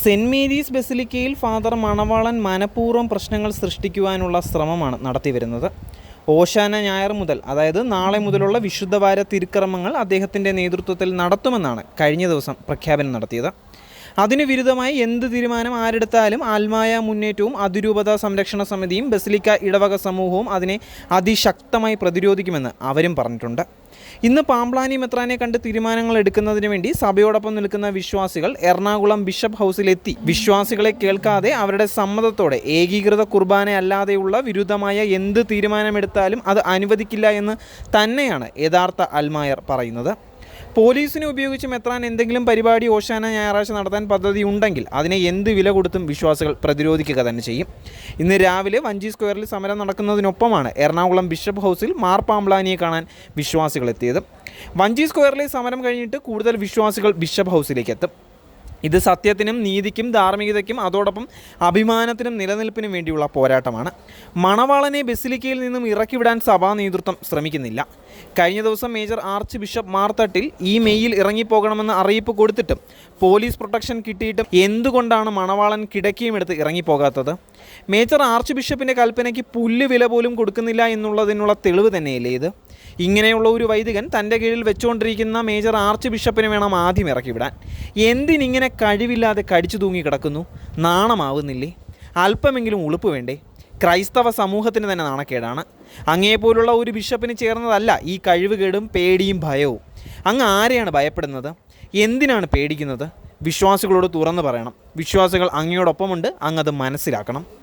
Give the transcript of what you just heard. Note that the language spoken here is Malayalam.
സെന്റ് മേരീസ് ബസിലിക്കയിൽ ഫാദർ മണവാളൻ മനഃപൂർവം പ്രശ്നങ്ങൾ സൃഷ്ടിക്കുവാനുള്ള ശ്രമമാണ് നടത്തിവരുന്നത്. ഓശാന ഞായർ മുതൽ അതായത് നാളെ മുതലുള്ള വിശുദ്ധവാര തിരുക്രമങ്ങൾ അദ്ദേഹത്തിന്റെ നേതൃത്വത്തിൽ നടത്തുമെന്നാണ് കഴിഞ്ഞ ദിവസം പ്രഖ്യാപനം നടത്തിയത്. അതിനു വിരുദ്ധമായി എന്ത് തീരുമാനം ആരെടുത്താലും ആത്മായ മുന്നേറ്റവും അതിരൂപത സംരക്ഷണ സമിതിയും ബസിലിക്ക ഇടവക സമൂഹവും അതിനെ അതിശക്തമായി പ്രതിരോധിക്കുമെന്ന് അവരും പറഞ്ഞിട്ടുണ്ട്. ഇന്ന് പാമ്പ്ലാനി മെത്രാനെ കണ്ട് തീരുമാനങ്ങൾ എടുക്കുന്നതിന് വേണ്ടി സഭയോടൊപ്പം നിൽക്കുന്ന വിശ്വാസികൾ എറണാകുളം ബിഷപ്പ് ഹൗസിലെത്തി. വിശ്വാസികളെ കേൾക്കാതെ അവരുടെ സമ്മതത്തോടെ ഏകീകൃത കുർബാന അല്ലാതെയുള്ള വിരുദ്ധമായ എന്ത് തീരുമാനമെടുത്താലും അത് അനുവദിക്കില്ല എന്ന് തന്നെയാണ് യഥാർത്ഥ അൽമായർ പറയുന്നത്. പോലീസിനെ ഉപയോഗിച്ചും മെത്രാൻ എന്തെങ്കിലും പരിപാടി ഓശാന ഞായറാഴ്ച നടത്താൻ പദ്ധതി ഉണ്ടെങ്കിൽ അതിനെ എന്ത് വില കൊടുത്തും വിശ്വാസികൾ പ്രതിരോധിക്കുക തന്നെ ചെയ്യും. ഇന്ന് രാവിലെ വഞ്ചി സ്ക്വയറിൽ സമരം നടക്കുന്നതിനൊപ്പമാണ് എറണാകുളം ബിഷപ്പ് ഹൗസിൽ മാർ പാമ്പ്ലാനിയെ കാണാൻ വിശ്വാസികൾ എത്തിയത്. വഞ്ചി സ്ക്വയറിലെ സമരം കഴിഞ്ഞിട്ട് കൂടുതൽ വിശ്വാസികൾ ബിഷപ്പ് ഹൗസിലേക്ക് എത്തും. ഇത് സത്യത്തിനും നീതിക്കും ധാർമ്മികതയ്ക്കും അതോടൊപ്പം അഭിമാനത്തിനും നിലനിൽപ്പിനും വേണ്ടിയുള്ള പോരാട്ടമാണ്. മണവാളനെ ബസിലിക്കയിൽ നിന്നും ഇറക്കിവിടാൻ സഭാ നേതൃത്വം ശ്രമിക്കുന്നില്ല. കഴിഞ്ഞ ദിവസം മേജർ ആർച്ച് ബിഷപ്പ് മാർത്തട്ടിൽ ഈ മെയ്യിൽ ഇറങ്ങിപ്പോകണമെന്ന് അറിയിപ്പ് കൊടുത്തിട്ടും പോലീസ് പ്രൊട്ടക്ഷൻ കിട്ടിയിട്ടും എന്തുകൊണ്ടാണ് മണവാളൻ കിടക്കിയും എടുത്ത് ഇറങ്ങിപ്പോകാത്തത്? മേജർ ആർച്ച് ബിഷപ്പിന്റെ കൽപ്പനയ്ക്ക് പുല്ല് വില പോലും കൊടുക്കുന്നില്ല എന്നുള്ളതിനുള്ള തെളിവ് തന്നെയല്ലേ ഇത്? ഇങ്ങനെയുള്ള ഒരു വൈദികൻ തന്റെ കീഴിൽ വെച്ചുകൊണ്ടിരിക്കുന്ന മേജർ ആർച്ച് ബിഷപ്പിനെ വേണം ആദ്യം ഇറക്കി വിടാൻ. എന്തിനിങ്ങനെ കഴിവില്ലാതെ കടിച്ചു തൂങ്ങി കിടക്കുന്നു? നാണമാവുന്നില്ലേ? അല്പമെങ്കിലും ഉളുപ്പ് വേണ്ടേ? ക്രൈസ്തവ സമൂഹത്തിന് തന്നെ നാണക്കേടാണ്. അങ്ങേപോലുള്ള ഒരു ബിഷപ്പിന് ചേർന്നതല്ല ഈ കഴിവുകേടും പേടിയും ഭയവും. അങ്ങ് ആരെയാണ് ഭയപ്പെടുന്നത്? എന്തിനാണ് പേടിക്കുന്നത്? വിശ്വാസികളോട് തുറന്നു പറയണം. വിശ്വാസികൾ അങ്ങയോടൊപ്പമുണ്ട് അങ്ങത് മനസ്സിലാക്കണം.